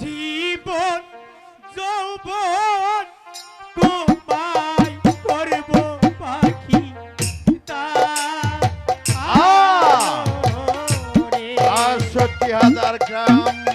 জীবন যৌবন তোমায় করব পাখি তা। সত্যি হাজার গ্রাম।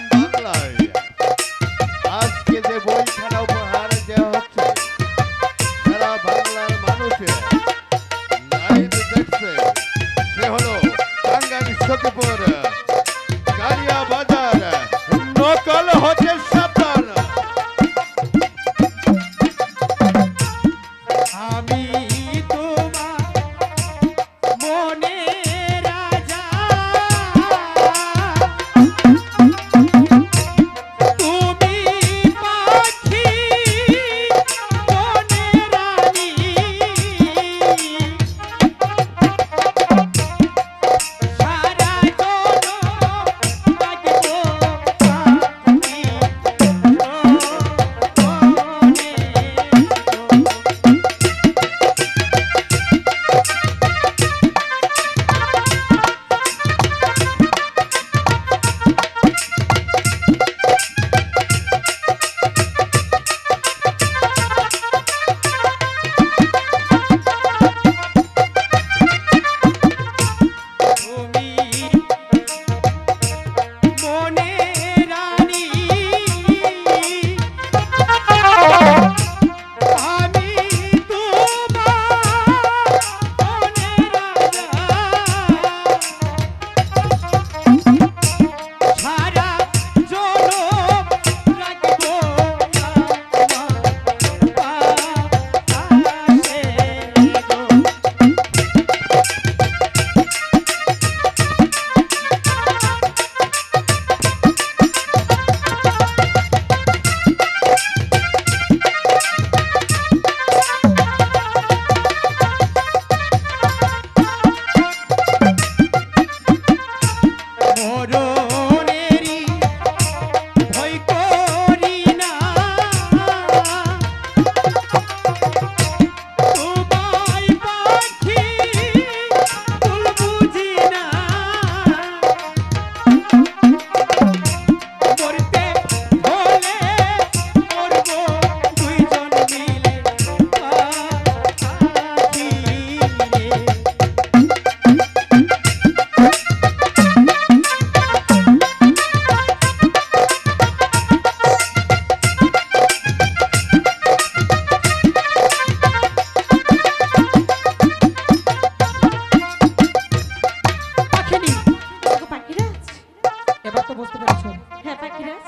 তো বুঝতে পেরেছ। হ্যাঁ পাখিরাজ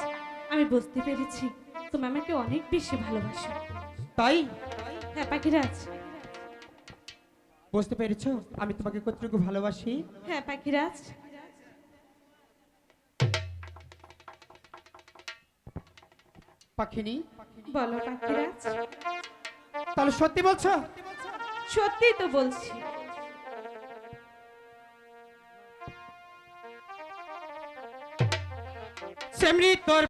আমি বুঝতে পেরেছি। তুমি আমাকে অনেক বেশি ভালোবাসো। তাই? হ্যাঁ পাখিরাজ। বুঝতে পেরেছ? আমি তোমাকে কতটুকু ভালোবাসি? হ্যাঁ পাখিরাজ। পাখিনি? বলো পাখিরাজ। তাহলে সত্যি বলছো? সত্যি তো বলছি। সেমরি তোর